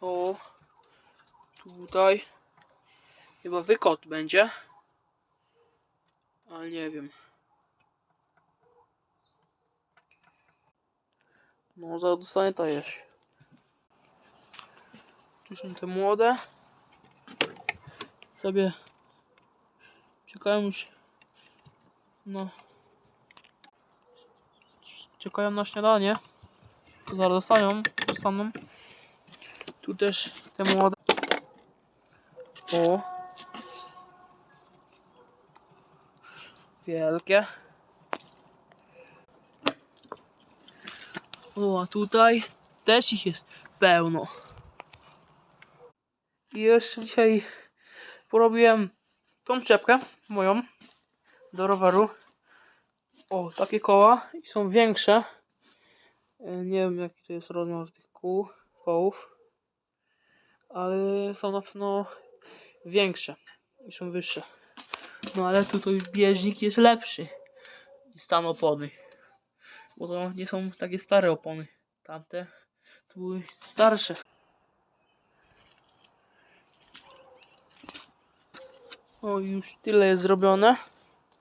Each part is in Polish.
O, tutaj chyba wykot będzie. Ale nie wiem. No, zaraz dostanie ta jeść. Tu są te młode. Sobie czekają już. No. Czekają na śniadanie. To zaraz dostają. Dostaną. Tu też te młode. O. Wielkie. O, a tutaj też ich jest pełno. I jeszcze dzisiaj porobiłem tą czepkę moją do roweru. O, takie koła i są większe. E, Nie wiem jaki to jest rozmiar tych kół, kołów. Ale są na pewno większe i są wyższe. No ale tutaj bieżnik jest lepszy. Stan opony. Bo to nie są takie stare opony. Tamte to były starsze. O, już tyle jest zrobione.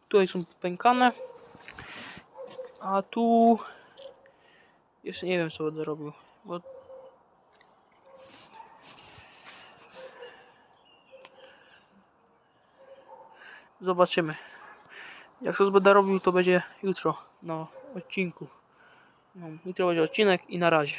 Tutaj są pękane. A tu jeszcze nie wiem co będę robił. Bo zobaczymy. Jak coś będę robił, to będzie jutro na odcinku. No, jutro będzie odcinek i na razie.